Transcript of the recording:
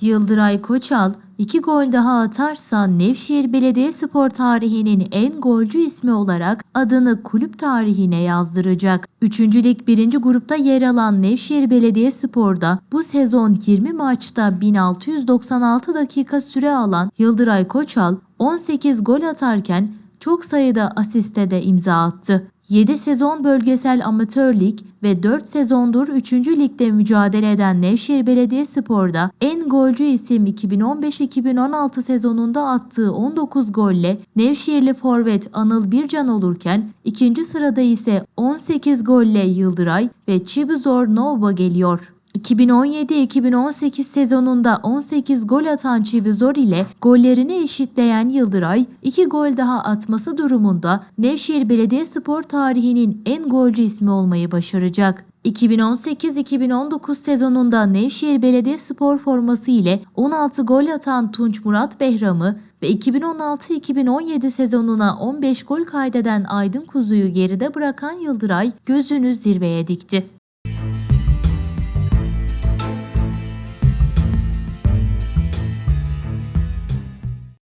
Yıldıray Koçal 2 gol daha atarsa Nevşehir Belediyespor tarihinin en golcü ismi olarak adını kulüp tarihine yazdıracak. 3. Lig 1. grupta yer alan Nevşehir Belediyespor'da bu sezon 20 maçta 1696 dakika süre alan Yıldıray Koçal 18 gol atarken çok sayıda asiste de imza attı. 7 sezon bölgesel amatör lig ve 4 sezondur 3. ligde mücadele eden Nevşehir Belediyespor'da en golcü isim 2015-2016 sezonunda attığı 19 golle Nevşehirli forvet Anıl Bircan olurken ikinci sırada ise 18 golle Yıldıray ve Chibuzor Nova geliyor. 2017-2018 sezonunda 18 gol atan Çivizor ile gollerini eşitleyen Yıldıray, 2 gol daha atması durumunda Nevşehir Belediyespor tarihinin en golcü ismi olmayı başaracak. 2018-2019 sezonunda Nevşehir Belediyespor forması ile 16 gol atan Tunç Murat Behram'ı ve 2016-2017 sezonuna 15 gol kaydeden Aydın Kuzu'yu geride bırakan Yıldıray gözünü zirveye dikti.